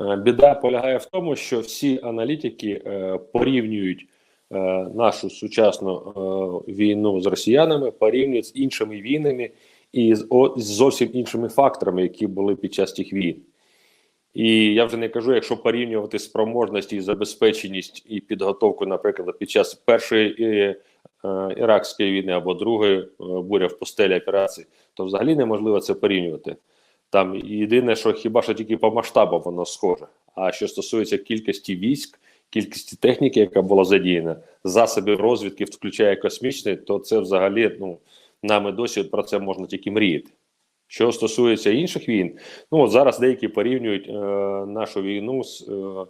Е, Біда полягає в тому, що всі аналітики е, порівнюють е, нашу сучасну війну з росіянами, порівнюють з іншими війнами і з, зовсім іншими факторами, які були під час тих війн. І я вже не кажу, якщо порівнювати спроможності і забезпеченість і підготовку, наприклад, під час першої іракської війни або другої буря в пустелі операції, то взагалі неможливо це порівнювати. Там єдине, що хіба що тільки по масштабу воно схоже. А що стосується кількості військ, кількості техніки, яка була задіяна, засобів розвідки, включає космічний, то це взагалі ну нами досі про це можна тільки мріяти. Що стосується інших війн, ну от зараз деякі порівнюють е, нашу війну з е,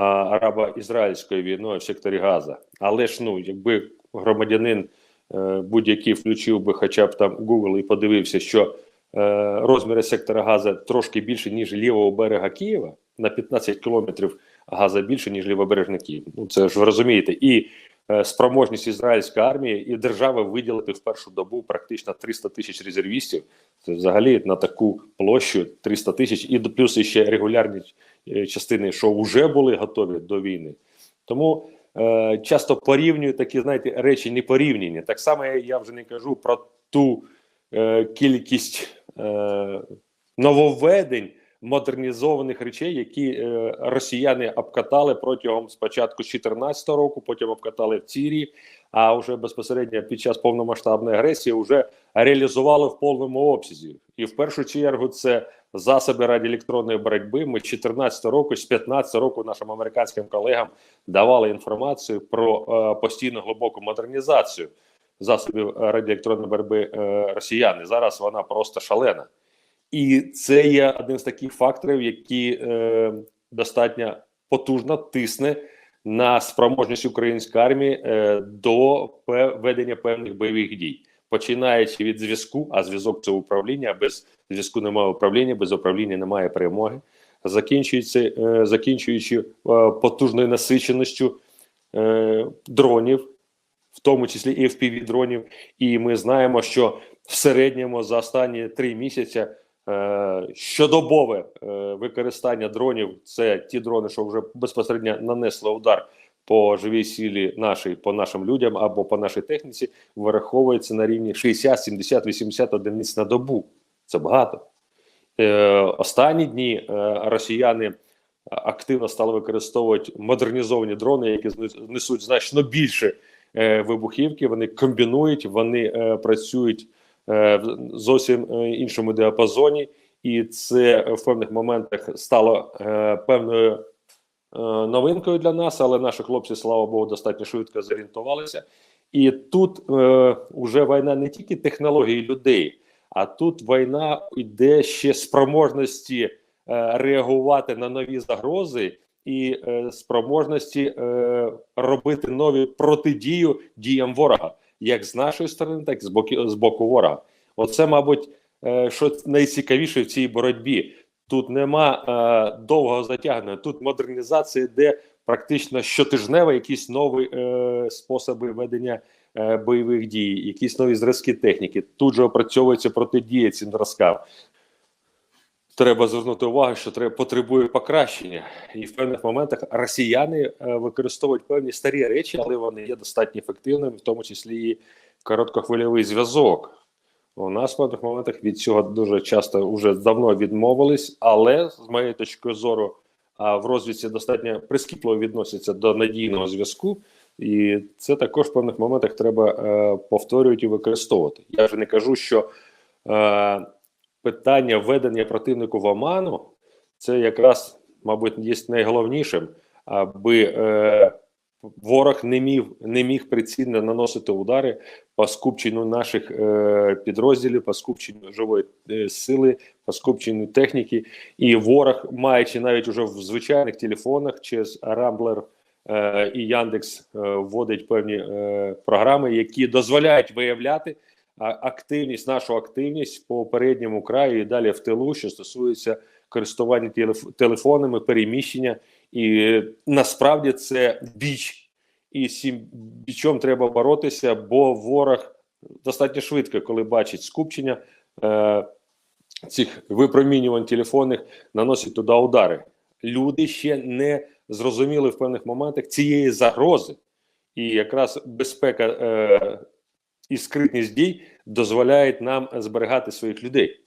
арабо-ізраїльською війною в секторі Газа. Але ж ну, якби громадянин е, будь-який включив би хоча б там Google і подивився, що розміри сектора Газа трошки більше, ніж лівого берега Києва, на 15 кілометрів газа більше, ніж лівобережний Київ. Ну це ж ви розумієте. І е, спроможність ізраїльської армії і держави виділити в першу добу практично 300 тисяч резервістів. Це взагалі на таку площу 300 тисяч, і плюс ще регулярні е, частини, що вже були готові до війни. Тому е, часто порівнюю такі, знаєте, речі непорівняні. Так само я вже не кажу про ту е, кількість е, нововведень, модернізованих речей, які е, росіяни обкатали протягом спочатку з 2014 року, потім обкатали в Сирії, а вже безпосередньо під час повномасштабної агресії вже реалізували в повному обсязі. І в першу чергу це засоби радіоелектронної боротьби. Ми з 14 року, з 15 року нашим американським колегам давали інформацію про е, постійну глибоку модернізацію засобів радіоелектронної боротьби е, росіян. І зараз вона просто шалена. І це є один з таких факторів, які е, достатньо потужно тисне на спроможність української армії е, до ведення певних бойових дій, починаючи від зв'язку, а зв'язок це управління. Без зв'язку немає управління, без управління немає перемоги. Закінчується, е, закінчуючи е, потужною насиченістю дронів, в тому числі і fpv дронів. І ми знаємо, що в середньому за останні три місяці е, щодобове е, використання дронів це ті дрони, що вже безпосередньо нанесли удар по живій силі нашій, по нашим людям або по нашій техніці, вираховується на рівні 60, 70, 80 одиниць на добу. Це багато. Е, останні дні е, росіяни активно стали використовувати модернізовані дрони, які несуть значно більше вибухівки. Вони комбінують, вони е, працюють е, в зовсім е, іншому діапазоні, і це в певних моментах стало е, певною е, новинкою для нас, але наші хлопці, слава Богу, достатньо швидко зорієнтувалися. І тут е, вже війна не тільки технології людей, а тут війна йде ще спроможності е, реагувати на нові загрози і е, спроможності е, робити нові протидію діям ворога, як з нашої сторони, так і з боку, з боку ворога. Оце, мабуть, е, що найцікавіше в цій боротьбі. Тут нема е, довгого затягнення, тут модернізація йде практично щотижнево, якісь нові е, способи ведення е, бойових дій, якісь нові зразки техніки. Тут же опрацьовується протидія цим зразкам. Треба звернути увагу, що треба потребує покращення, і в певних моментах росіяни е, використовують певні старі речі, але вони є достатньо ефективними, в тому числі і короткохвильовий зв'язок. У нас в певних моментах від цього дуже часто вже давно відмовились, але з моєї точки зору, в розвідці достатньо прискіпливо відносяться до надійного зв'язку, і це також в певних моментах треба е, повторювати і використовувати. Я вже не кажу, що е, питання введення противнику в оману це якраз, мабуть, є найголовнішим, аби е, ворог не міг, не міг прицільно наносити удари по скупченню наших е, підрозділів, по скупченню живої е, сили, по скупченню техніки. І ворог, маючи навіть уже в звичайних телефонах через Рамблер е, і Яндекс е, вводить певні е, програми, які дозволяють виявляти активність, нашу активність по передньому краю і далі в тилу, що стосується користування телефонами, переміщення. І е, насправді це біч. І цим бічом треба боротися, бо ворог достатньо швидко, коли бачить скупчення е, цих випромінювань телефонних, наносить туди удари. люди ще не зрозуміли в певних моментах цієї загрози, і якраз безпека е, і скритність дій дозволяють нам зберігати своїх людей.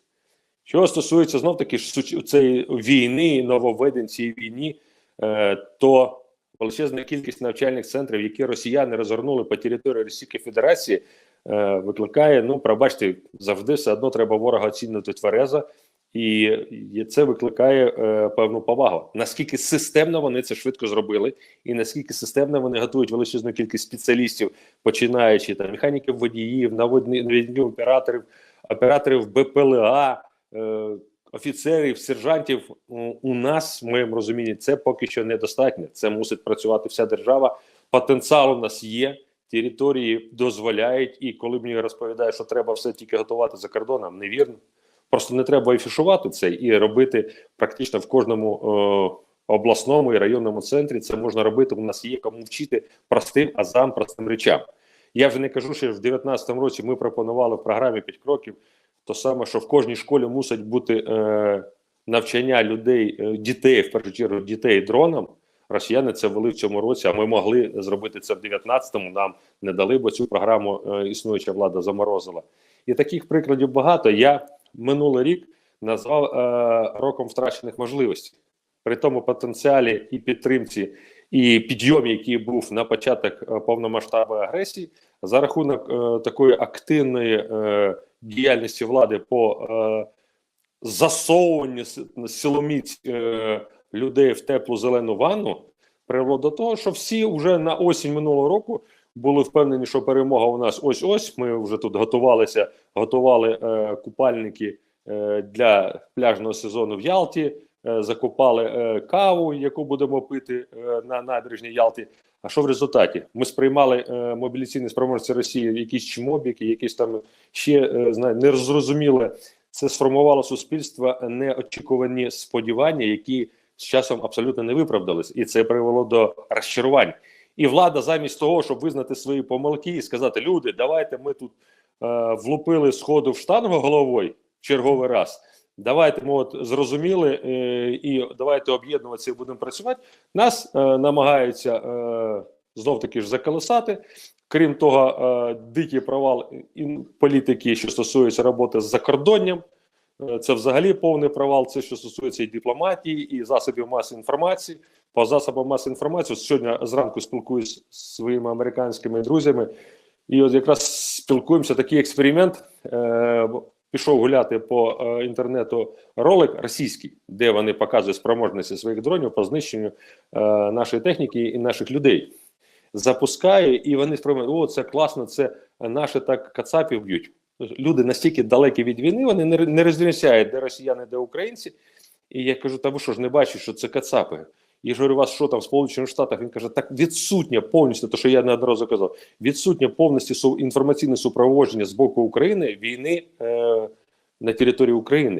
Що стосується знов таки цієї війни, нововведень цієї війни, е, то величезна кількість навчальних центрів, які росіяни розгорнули по території Російської Федерації, е, викликає. Ну, пробачте, завжди все одно треба ворога оцінювати тверезо, і, це викликає е, певну повагу. Наскільки системно вони це швидко зробили, і наскільки системно вони готують величезну кількість спеціалістів, починаючи там механіків водіїв, наводних операторів, операторів БПЛА. Е, Офіцерів, сержантів у нас, в моєму розумінні, це поки що недостатньо. Це мусить працювати вся держава. Потенціал у нас є, території дозволяють. І коли мені розповідають, що треба все тільки готувати за кордоном, невірно. Просто не треба афішувати це і робити практично в кожному е, обласному і районному центрі. Це можна робити. У нас є кому вчити простим азам, простим речам. Я вже не кажу, що в 2019 році ми пропонували в програмі 5 кроків. То саме, що в кожній школі мусить бути е, навчання людей, е, дітей, в першу чергу, дітей дронам. Росіяни це ввели в цьому році, а ми могли зробити це в 19-му, Нам не дали, бо цю програму е, існуюча влада заморозила. І таких прикладів багато. Я минулий рік назвав е, роком втрачених можливостей. При тому потенціалі і підтримці, і підйомі, який був на початок е, повномасштабної агресії, за рахунок е, такої активної е, діяльності влади по е, засовуванню силоміць е, людей в теплу зелену ванну, привело до того, що всі вже на осінь минулого року були впевнені, що перемога у нас ось ось. Ми вже тут готувалися, готували е, купальники е, для пляжного сезону в Ялті. е, Закупали е, каву, яку будемо пити е, на набережній Ялті. А що в результаті? Ми сприймали е, мобіляційні спроможності Росії, якісь чмобіки, якісь там ще е, знає. Це сформувало суспільство неочікувані сподівання, які з часом абсолютно не виправдались, і це привело до розчарувань. І влада, замість того, щоб визнати свої помилки і сказати: люди, давайте ми тут е, влупили сходу в штангу головою черговий раз. Давайте ми от зрозуміли е, і давайте об'єднуватися і будемо працювати. Нас е, намагаються е, знов таки ж заколесати. Крім того, е, дикий провал політики, що стосується роботи з закордонням. Е, Це взагалі повний провал. Це що стосується і дипломатії, і засобів масової інформації. По засобам масової інформації сьогодні зранку спілкуюсь з своїми американськими друзями, і от якраз спілкуємося. Такий експеримент. Е, пішов гуляти по е, інтернету ролик російський, де вони показують спроможності своїх дронів по знищенню е, нашої техніки і наших людей. Запускає, і вони сприймають, о, це класно, це наші так кацапів б'ють. Люди настільки далекі від війни, вони не, не розрізняють, де росіяни, де українці. І я кажу: та ви що ж не бачите, що це кацапи? Я ж говорю, у вас що там в Сполучених Штатах? Він каже, так відсутнє повністю, те, що я неодноразово казав, відсутнє повністю інформаційне супроводження з боку України війни е, на території України.